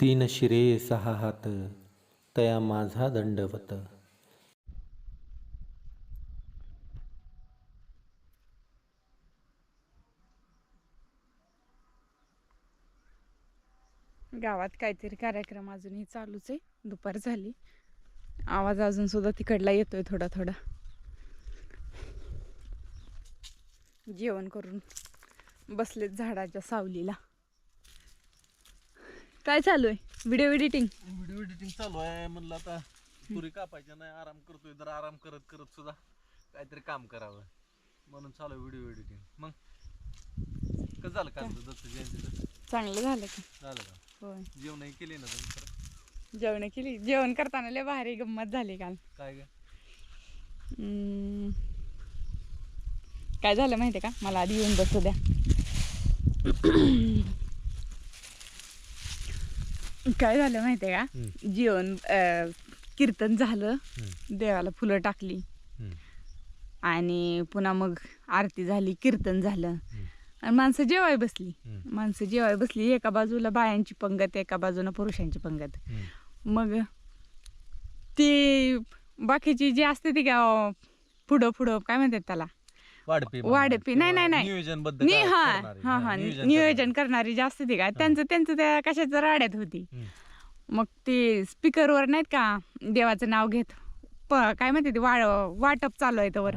तीन शिरे सहा हात तया माझा दंडवत. गावात काहीतरी कार्यक्रम अजूनही चालूच आहे. दुपार झाली. आवाज अजून सुद्धा तिकडला येतोय थोडा थोडा. जेवण करून बसलेत झाडाच्या सावलीला. काय चालू आहे? व्हिडिओ एडिटिंग व्हिडिओ एडिटिंग चालू आहे. म्हणलं आता तुरी कापायच्या नाही आराम करतोय. जर आराम करत करत सुद्धा काहीतरी काम करावं. म्हणून चालू आहे व्हिडिओ एडिटिंग मग? कसं झालं का तुझं दत्त जयंतीचं चांगलं झालं का. झालं का? होय. जेवणही केली ना तुम्ही जेवण केली. जेवण करताना लय भारी गंमत झाली काल. काय काय हम्म. काय झालं माहितीये का? मला आधी येऊन बसू द्या. काय झालं माहितीये का. जेवण अं, कीर्तन झालं. देवाला फुलं टाकली. आणि पुन्हा मग आरती झाली कीर्तन झालं आणि माणसं जेवाय बसली हम्म. माणसं जेवाय बसली एका बाजूला बायांची पंगत एका बाजूला पुरुषांची पंगत. मग ती बाकीची जी असते ती का पुढं पुढं काय म्हणतात त्याला वाढपी वाढपी. नाही नाही नाही. नियोजन नि हा हा हा नियोजन करणारी. जी असते ती का? त्यांचं त्यांचं त्या कशाच्या राड्यात होती. मग ते स्पीकरवर नाहीत का? देवाचं नाव घेत. काय म्हणते ते वाळ वाटप चालू आहे त्यावर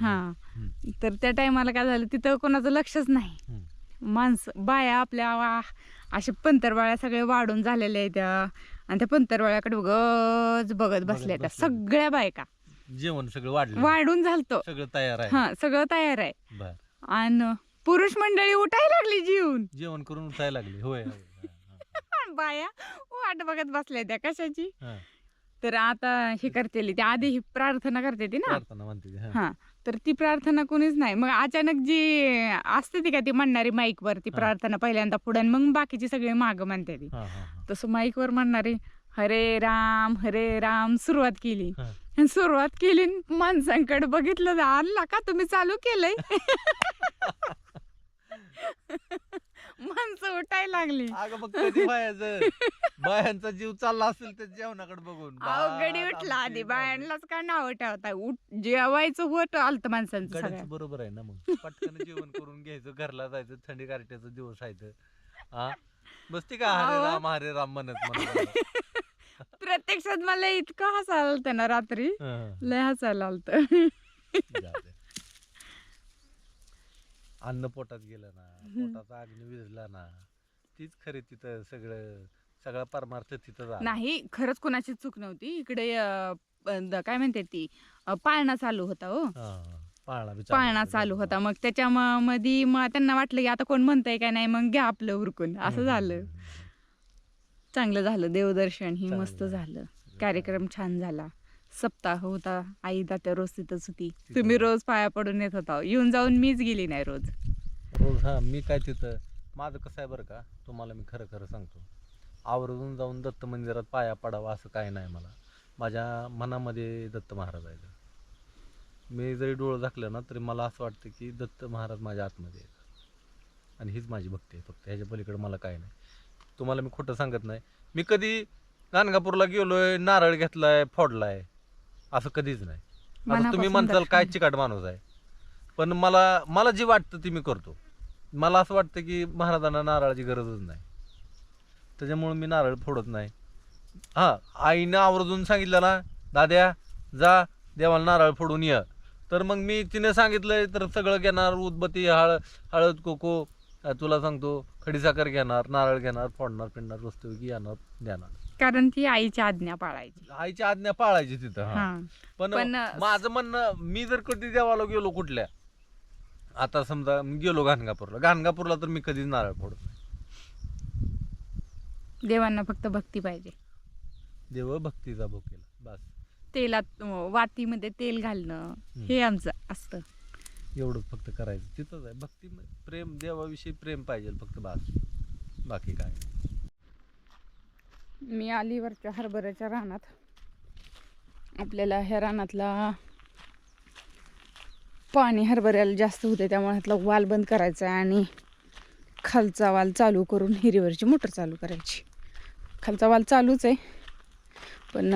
हा. तर त्या टायमाला काय झालं तिथं कोणाचं लक्षच नाही. माणसं बाया आपल्या वा असे पंतरवाळ्या सगळे वाढून झालेल्या आहेत. त्या आणि त्या पंतरवाळ्याकडे बघत बघत बसल्या त्या. सगळ्या बायका. जेवण सगळं वाढलं. वाढून झालतो. सगळं तयार आहे. हा सगळं तयार आहे. बर. आणि पुरुष मंडळी उठायला लागली जीवन. जेवण करून उठायला लागली. होय होय. बाया वाट बघत बसल्या त्या कशाची? हा. तर आता हे करते त्या आधी ही प्रार्थना करते ती ना. प्रार्थना म्हणते ती, हा. हा. तर ती प्रार्थना कोणीच नाही. मग अचानक जी असते ती का ती म्हणणारी माईक वर ती हा. प्रार्थना पहिल्यांदा पुढे आणि मग बाकीची सगळी माग म्हणते ती. हा, हा, हा. तसं माईक वर म्हणणारी हरे राम हरे राम सुरुवात केली. हा. आणि सुरुवात केली माणसांकडे बघितलं आणला का तुम्ही चालू केलंय? माणसं उठायला लागली. अगं मग कधी बायाचं? बायांचा जीव चालला असेल तर जेवणाकडे बघून. भात, उठला आधी. बायांनाच काय नाव ठेवताय? उठ जेवायचं होत आलत माणसांचं गड्याचं बरोबर आहे ना मग. पटकन जेवण करून घ्यायचं घरला जायचं थंडी गारठ्याचा दिवस आहे तर. हा बसती का हरे अहो. राम हरे राम म्हणत म्हणत. प्रत्यक्षात मला इतकं हसायला आलतं ना रात्री. लय हसायला आलत. अन्न पोटात गेलं ना पोटाचा अग्नी विझला ना तीच खरी तिथं सगळं सगळा परमार्थ तिथं. नाही खरंच कोणाची चूक नव्हती. इकडे काय म्हणते ती पाळणा चालू होता हो. पाळणा चालू. होता. मग त्याच्या मध्ये मग त्यांना वाटलं की आता कोण म्हणतंय काय नाही मग घ्या आपलं उरकून. असं झालं. चांगलं झालं. देवदर्शन ही मस्त झालं. कार्यक्रम छान झाला. सप्ताह होता. आई दात्या रोज तिथंच होती. तुम्ही रोज पाया पडून येत होता. येऊन जाऊन मीच गेली नाही रोज. रोज हा मी काय तिथं माझं कसं आहे बरं का तुम्हाला मी खरं खरं सांगतो. आवर्जून जाऊन दत्त मंदिरात पाया पडावा असं काय नाही मला. माझ्या मनामध्ये दत्त महाराज आहेत. मी जरी डोळं झाकलं ना तरी मला असं वाटतं की दत्त महाराज माझ्या आतमध्ये आहेत. आणि हीच माझी भक्ती आहे. फक्त ह्याच्या पलीकडे मला काय नाही. तुम्हाला मी खोटं सांगत नाही. मी कधी गाणगापूरला गेलोय नारळ घेतलाय फोडलाय असं कधीच नाही. आता तुम्ही मनापासून म्हणताल काय दर्शन. चिकाट माणूस आहे. पण मला मला जे वाटतं ते मी करतो. मला असं वाटतं की महाराजांना नारळाची गरजच नाही. त्याच्यामुळे मी नारळ फोडत नाही. हां आईनं आवर्जून सांगितलं ना दाद्या जा देवाला नारळ फोडून ये. तर मग मी तिने सांगितलंय तर सगळं घेणार उदबत्ती हळ हळद कोको अं, तुला सांगतो खडीसाखर घेणार नारळ घेणार फोडणार पिंडणार वस्तू येणार देणार. कारण ती आईची आज्ञा पाळायची. आईची आज्ञा पाळायची तिथं हां. पण पण माझं म्हणणं मी जर कधी देवाला गेलो कुठल्या आता समजा मी गेलो गाणगापूरला गाणगापूरला तर मी कधीच नारळ फोडत नाही. देवांना फक्त भक्ती पाहिजे. देव भक्तीचा भोग केला बस. तेलात अं, वातीमध्ये तेल घालणं हे आमचं असतं. एवढंच फक्त करायचं. तिथंच आहे. भक्ती प्रेम देवाविषयी प्रेम पाहिजे फक्त बास. बाकी काय मी अलीवरच्या हरभऱ्याच्या रानात. आपल्याला ह्या रानातला पाणी हरभऱ्याला जास्त होते त्यामुळे ह्यातला वाल बंद करायचा आहे आणि खालचा वाल चालू करून हिरीवरची मोटर चालू करायची. खालचा वाल चालूच आहे पण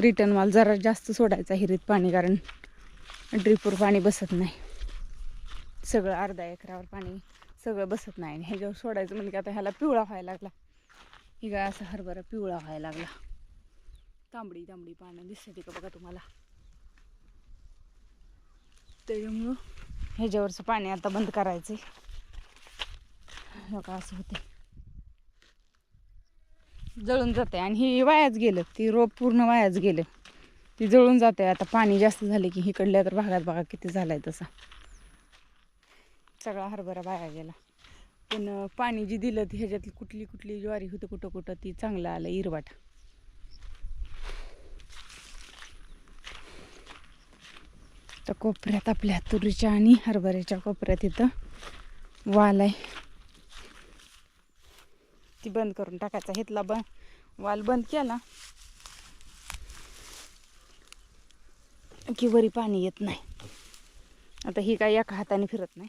रिटर्न वाल जरा जास्त सोडायचा हिरीत पाणी कारण ड्रिपवर पाणी बसत नाही. सगळं अर्धा एकरावर पाणी सगळं बसत नाही आणि ह्याच्यावर सोडायचं म्हणजे की आता ह्याला पिवळा व्हायला लागला. ही काय असं हरभरा पिवळा व्हायला लागला. तांबडी तांबडी पानं दिसते का बघा तुम्हाला. त्याच्यामुळं ह्याच्यावरचं पाणी आता बंद करायचं का असं होते जळून जाते आणि ही वायाच गेलं. ती रोप पूर्ण वायाच गेलं. ती जळून जाते आता पाणी जास्त झाले की इकडल्या तर भागात बघा किती झालाय तसा. सगळा हरभरा वाया गेला. पण पाणी जी दिलं ती ह्याच्यातली कुठली कुठली ज्वारी होतं कुठं कुठं ती चांगलं आलं इरवाट तर कोपऱ्यात आपल्या तुरीच्या आणि हरभऱ्याच्या कोपऱ्यात इथं वाल आहे. ती बंद करून टाकायचा. हितला बंद वाल बंद केला की वरी पाणी येत नाही. आता ही काय एका हाताने फिरत नाही.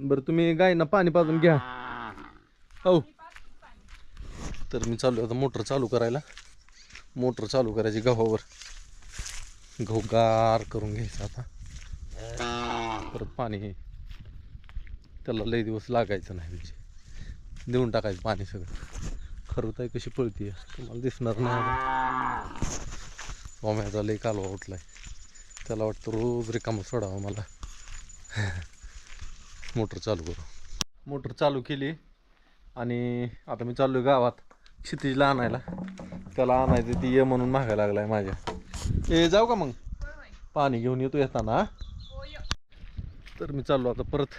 बरं तुम्ही गायींना पाणी पाजून घ्या. हो. तर मी चालू आता मोटर चालू करायला. मोटर चालू करायची गव्हावर. गहू गार करून घ्यायचा आता. परत पाणी त्याला लई दिवस लागायचं नाही म्हणजे. देऊन टाकायचं पाणी सगळं. खरं कशी पळती तुम्हाला दिसणार नाही आता. ओम्याचा लई कालवा उठलाय. त्याला वाटतं रोज रिकामं सोडावं मला. मोटर चालू करू. मोटर चालू केली आणि आता मी चाललो गावात क्षितिजला आणायला. त्याला आणायचं ती ये म्हणून मागायला लागलाय माझ्या. ए जाऊ का मग? पाणी घेऊन येतो येताना. तर मी चाललो आता परत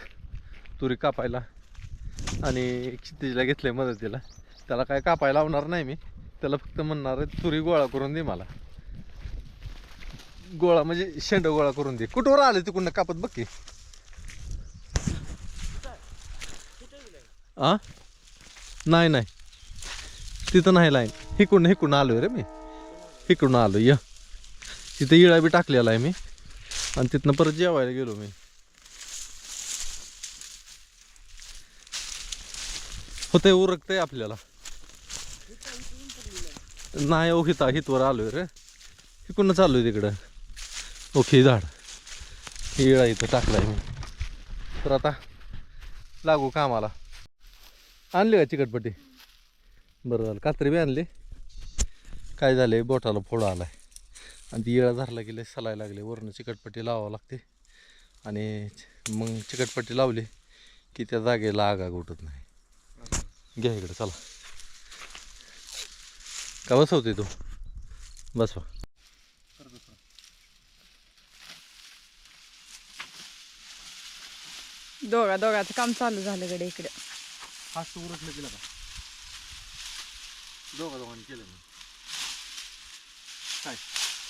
तुरी कापायला. आणि क्षितिजला घेतलंय मदतीला त्याला काय कापायला लावणार नाही मी. त्याला फक्त म्हणणार आहे तुरी गोळा करून दे मला. गोळा म्हणजे शेंड गोळा करून दे. कुठवर आले तिकडनं कापत बघ की. आ? नाही नाही. तिथं नाही लाईन हिकडून हिकडून आहे रे मी. हिकडून आलो य. तिथं इळा बी टाकलेला आहे मी. आणि तिथनं परत जेवायला गेलो मी. होते उरकतंय आपल्याला. नाही ओके हिता हितवर आलोय रे. हिकडून आहे तिकडं. ओके झाड. इळा इथं टाकलाय मी. तर आता लागू कामाला. आणली का चिकटपट्टी? बरं झालं. कात्री बी आणली. काय झाले बोटाला फोड आलाय. आणि ती येळा धरला गेले सलाय लागले. वरनं चिकटपट्टी लावावं लागते. आणि मग चिकटपट्टी लावली की त्या जागेला आगा आग उठत नाही. घ्या इकडे चला. का बसवते तू? बसवा. दोघा दोघाचं काम चालू झालं गडे इकडे. फास्ट उरकलं गेलं का दोघा दोघांनी केलं मी. काय?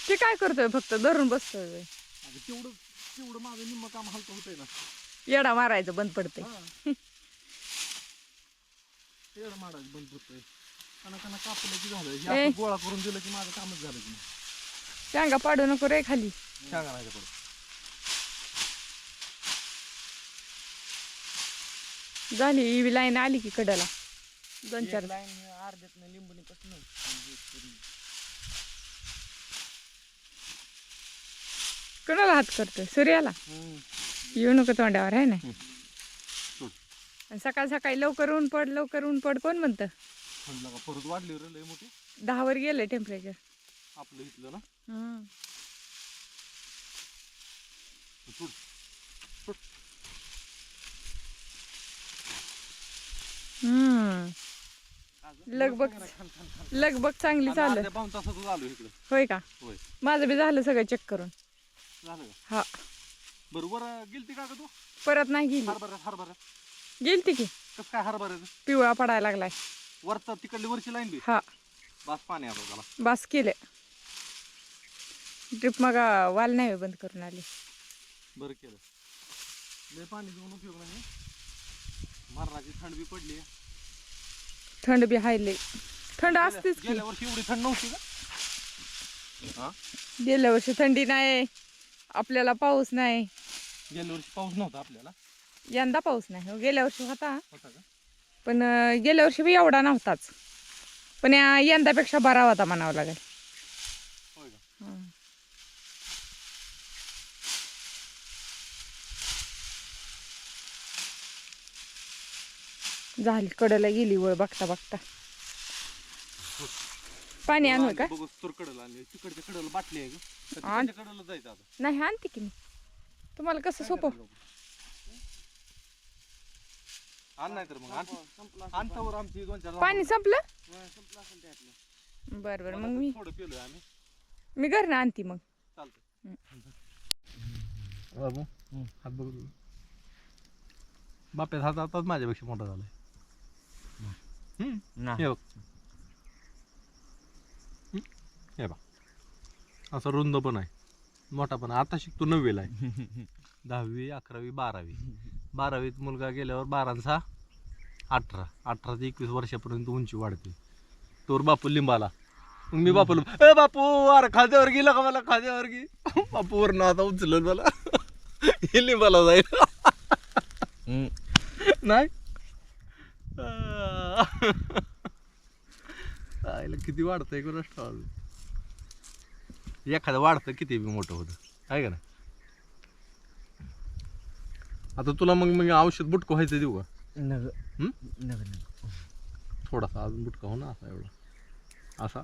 ते काय करतोय फक्त? धरून बसतोय होय. अगं तेवढं तेवढं माझं निम्म काम हलकं होतंय ना. येडा मारायचं बंद पडते तेवढं माडायचं बंद होतंय काना काना कापलं की झालं. हे ए. गोळा करून दिलं की माझं कामच झालं की शांगा पाडू नको रे खाली. सांगा नाही पडत झाली ही लाईन आली की कडाला. दोन चार. अर्ध्यात लिंबूनी कसं कोणाला हात करतोय सूर्याला. येऊ नको तोंडावर आहे ना. सकाळ सकाळी लवकर ऊन पड लवकर ऊन पड कोण म्हणतं? परत वाढली रे मोठी. दहावर गेलं टेम्परेचर आपलं इथलं ना? सोड. लगबग लगबग चांगली चालू होय का? माझं बी झालं सगळं चेक करून. हा. बरोबर गेलती का तू? परत नाही गेली. गेलती की? कसं काय पिवळा पडायला लागलाय. वरचा तिकडली वरची लाईन हा. बास पाणी आता बस केले ड्रिप मग वाल नाही बंद करून आली. बरं केलं. पाणी देऊन उपयोग नाही मरणाची थंड बी पडली. थंड बी हायले थंड असतेच की. गेल्या वर्षी एवढी थंड नव्हती का? हा? गेल्या वर्षी थंडी नाही आपल्याला पाऊस नाही गेल्या वर्षी पाऊस नव्हता आपल्याला? यंदा पाऊस नाही हो, गेल्या वर्षी होता. होता का? पण अं, गेल्या वर्षी बी एवढा नव्हताच. पण या- यंदापेक्षा बरा होता म्हणावं लागेल हं. झाली कडला गेली वळ बघता बघता. पाणी आणू का? तिकडच्या कडला बाटली आहे. कडला जायचं आता. नाही आणते की मी. तुम्हाला कसं सोपं? आण नाही तर मग आण. आणतावर आमची दोन चार पाणी संपलं? बरं बरं मग मी थोडं पिलोय आम्ही. मी घरनं आणते मग. चालतं बाबू हात बघ. तू. बाप्याचा हात आताच माझ्यापेक्षा मोठा झालाय. हम्म. हे बघ. हम्म. हे बघ. असं रुंद पण आहे. मोठा पण आहे. आता शिकतो नववीला आहे. दहावी अकरावी बारावी. बारावीत मुलगा गेल्यावर बाराचा अठरा. अठरा ते एकवीस वर्षापर्यंत उंची वाढते. तोर बापू लिंबाला. मग मी बापूला ए बापू अरे खाद्यावर गेला का मला खाद्यावर गे बापू वरनं आता उचललं मला. हे लिंबाला जाईल. नाही? आईला किती वाढतंय कोणाच ठाव एखादं वाढतं किती बी मोठं होतं आहे का ना आता तुला मग मग औषध बुटको व्हायचं देऊ का? थोडासा अजून बुटका हो ना असा एवढा. असा?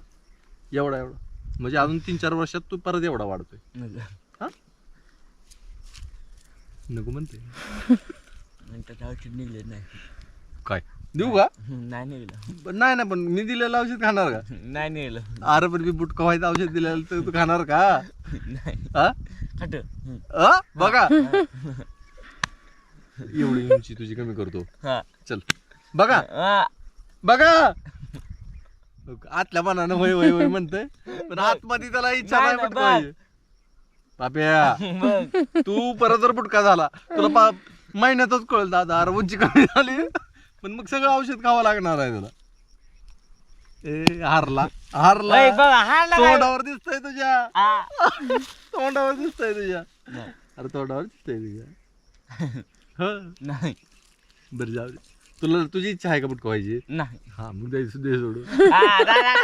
एवढा एवढा. म्हणजे अजून तीन चार वर्षात तू परत एवढा वाढतोय. हा? नको म्हणते. औषध निघले नाही. काय? देऊ का? नाही निघलं पण नाही ना पण मी दिलेलं औषध खाणार का? नाही निघलं अरे पण मी बुटका व्हायचं औषध दिलेलं तर तू खाणार का? नाही. हा खट. अ? बघा. एवढी उंची तुझी कमी करतो. हा. चल. बघा. बघा. आतल्या मनानं होय होय होय म्हणतोय पण आतमध्ये त्याला इच्छा नाही, नाही नाही, व्हायची. पाप्या. तू परत जर बुटका झाला तुला पा महिन्यातच कळलं दादा. अरे उंची कमी झाली. पण मग सगळं औषध खावं लागणार आहे तुला ए हारला. हारला. ओय, बघ ना काय? तोंडावर दिसतंय तुझ्या. हा. तोंडावर दिसतंय तुझ्या. नाही. अरे तोंडावर दिसतंय तुझ्या. ह? नाही. बरं जाऊ दे. तुला तुझी इच्छा आहे का बुटका व्हायची नाही. हा मग द्यायचं दे सोडून. हा, दादा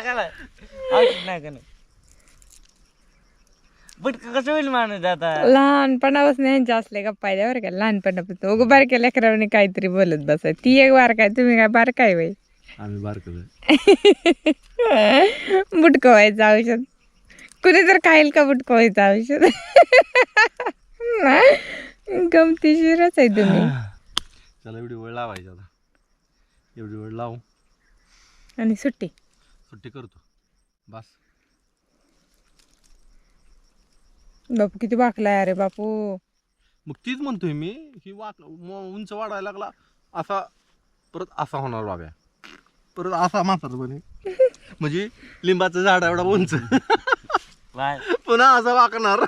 दादा कसं होईल माणूस आता? लहानपणापासून यांच्या असले का पाहिजे बरं का लहानपणापासून. उगं बारक्या लेकरांनी काहीतरी बोलत बसाय ती एक बार काय तुम्ही काय बार काय बाई? आम्ही बारकं बुटकं व्हायचं औषध. कुणी तर खाईल का बुटकं व्हायचं औषध? गमतीशीरच आहे तुम्ही. चला एवढी वेळ लावायची आता. एवढी वेळ लावू. आणि सुट्टी. सुट्टी करतो. बस. बापू किती बाकलाय अरे बापू. मग तीच म्हणतोय मी ही वाक म- उंच वाढायला लागला असा परत असा होणार बाब्या. परत असा म्हातारा बने म्हणजे लिंबाचं झाड एवढा उंच. बाय. पुन्हा असं वाकणार.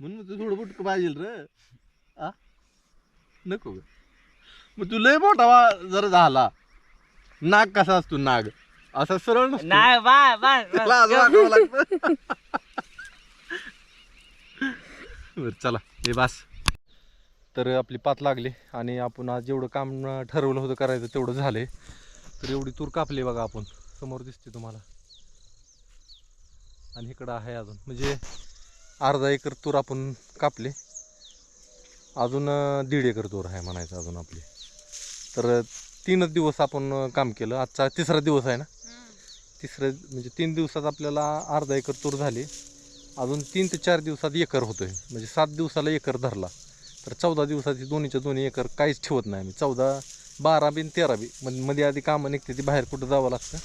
म्हणून तू थोडं बुटकं पाहिजे रे. आ? नको ग. मग तू लय मोठा वा जर झाला. नाग कसा असतो नाग? असा सरळ नसतो. नाही त्याला लागतं बरं चला हे बास. तर आपली पात लागली आणि आपण आज जेवढं काम ठरवलं होतं करायचं तेवढं झालंय. तर एवढी तूर कापली बघा आपण. समोर दिसते तुम्हाला. आणि इकडं आहे अजून. म्हणजे अर्धा एकर तूर आपण कापली. अजून अं, दीड एकर तूर आहे म्हणायचं अजून आपली. तर तीनच दिवस आपण अं, काम केलं. आजचा तिसरा दिवस आहे ना? तिसरं म्हणजे तीन दिवसात आपल्याला अर्धा एकर तूर झाली. अजून तीन ते चार दिवसात एकर होतो आहे म्हणजे सात दिवसाला एकर धरला. तर चौदा दिवसाची दोन्हीच्या दोन्ही एकर काहीच ठेवत नाही आम्ही. चौदा बारा बी आणि तेरा बी. म्हणजे मध्ये आधी कामं निघते ती बाहेर कुठं जावं लागतं?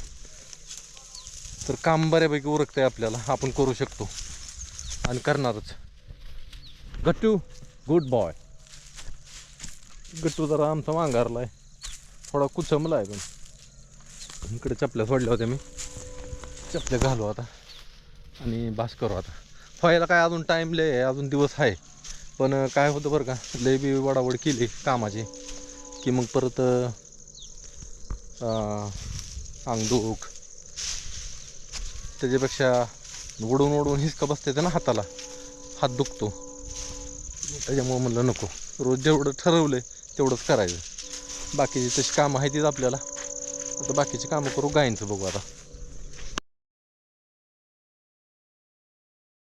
तर काम बऱ्यापैकी उरकतंय आपल्याला. आपण करू शकतो. आणि करणारच. गट्टू गुड बॉय गट्टू जरा आमचा मांगारला आहे थोडा कुचमला आहे पण. इकडे चपल्या सोडल्या होत्या मी. चपल्या घालू आता. आणि बास करू आता. व्हायला काय अजून टाईम लय आहे अजून दिवस आहे. पण काय होतं बरं का लय बी वडावड केली कामाची. की मग परत अं, अंगदुख त्याच्यापेक्षा उडून उडून हिसका बसते ना हाताला. हात दुखतो. त्याच्यामुळं म्हणलं नको. रोज जेवढं ठरवलं आहे तेवढंच करायचं. बाकीची तशी कामं आहे तीच आपल्याला. आता बाकीची कामं करू गायींचं बघू आता.